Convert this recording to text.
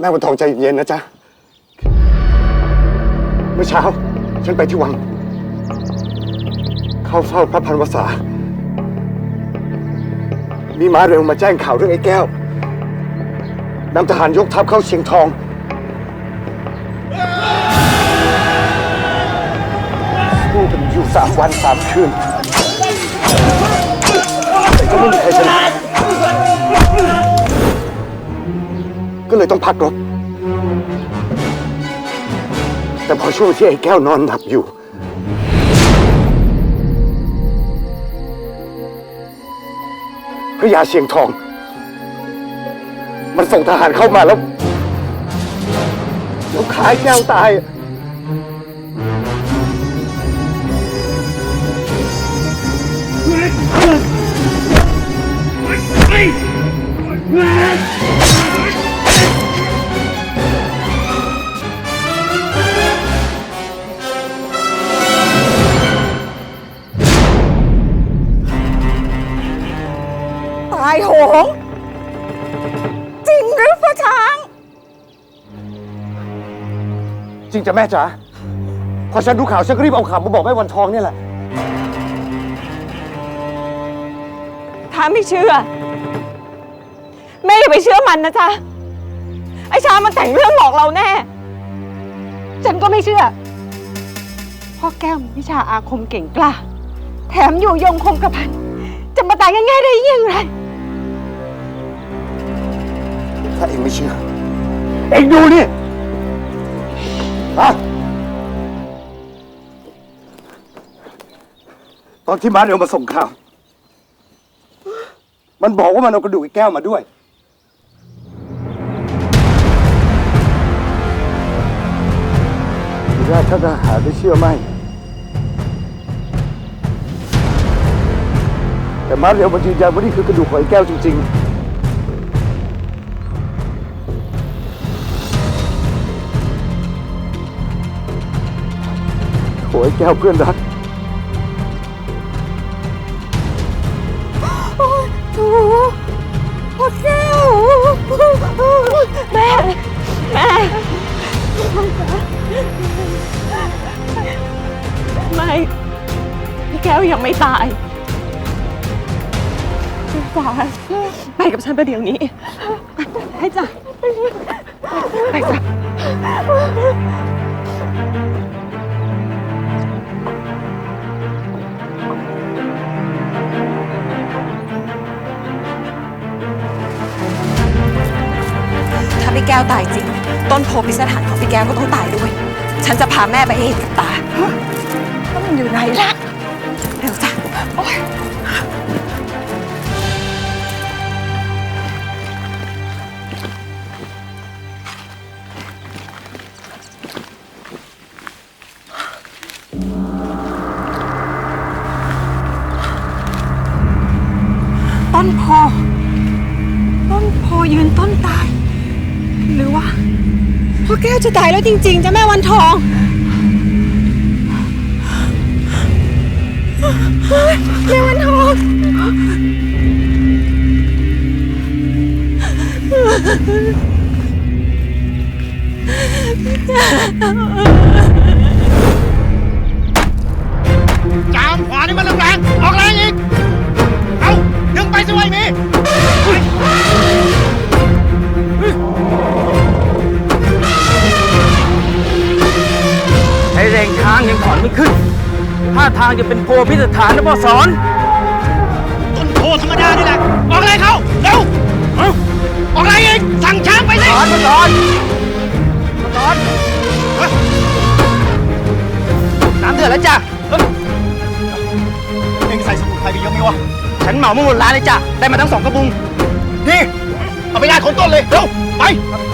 แม่วันทองใจเย็นนะจ๊ะ เมื่อเช้า ฉันไปที่วัง เข้าเฝ้าพระพันวษา มีม้าเร็วมาแจ้งข่าวเรื่องไอ้แก้วนำทหารยกทัพเข้าเชียงทองสู้กันอยู่สามวันสามคืนแต่ก็ไม่มีใครชนะ ก็เลยต้องพักรถ แต่พอช่วงที่ไอ้แก้วนอนหลับอยู่ พระยาเชียงทอง มันส่งทหารเข้ามาแล้วแล้วขายแก้วตาย จริงหรือพ่อช้าง จริงจ้ะแม่จ๋าพอฉันดูข่าวฉันก็รีบเอาข่าวมาบอกแม่วันทองเนี่ยแหละ ถ้าไม่เชื่อ แม่อย่าไปเชื่อมันนะจ๊ะ ไอ้ช้างมันแต่งเรื่องหลอกเราแน่ ฉันก็ไม่เชื่อ พ่อแก้วมีวิชาอาคมเก่งกล้า แถมอยู่ยงคงกระพัน จะมาตายง่ายๆได้ยังไง ถ้าเองไม่เชื่อ เองดูนี่อะตอนที่มาเร็วมาส่งข่าว มันบอกว่ามันเอากระดูกไอ้แก้วมาด้วย ทีแรกถ้าทหารไม่เชื่อไม่ แต่มาเร็วมันยืนยันว่านี่คือกระดูกของไอ้แก้วจริง ๆ โอ้ยแก้วเพื่อนรักโอ้พ่อแก้วแม่ แม่ ไม่ พี่แก้วยังไม่ตายพี่จ๋าไปกับฉันไปเดี๋ยวนี้ให้จ้ะไปจ้ะ แก้วตายจริง ต้นโพพิสถานของพี่แก้วก็ต้องตายด้วย ฉันจะพาแม่ไปให้เห็นกับตาแล้วมันอยู่ไหนล่ะเร็วจ้ะโอ๊ยต้นโพ แก้วจะตายแล้วจริงๆจ้ะแม่วันทองแม่วันทอง ไม่ขึ้นท่าทางจะเป็นโพพิสถานนะพ่อสอนต้นโพธรรมดานี่แหละ ออกแรงเข้าเร็วเอาออกแรงอีกสั่งช้างไปสิสอนพ่อสอนพ่อสอนเฮ้ยน้ำเดือดแล้วจ้ะเอ้ยเอ็งใส่สมุนไพรไปเยอะไหมวะฉันเหมามาหมดร้านเลยจ้ะได้มาทั้งสองกระบุงนี่เอาไปญาติคนต้นเลยเร็วไปค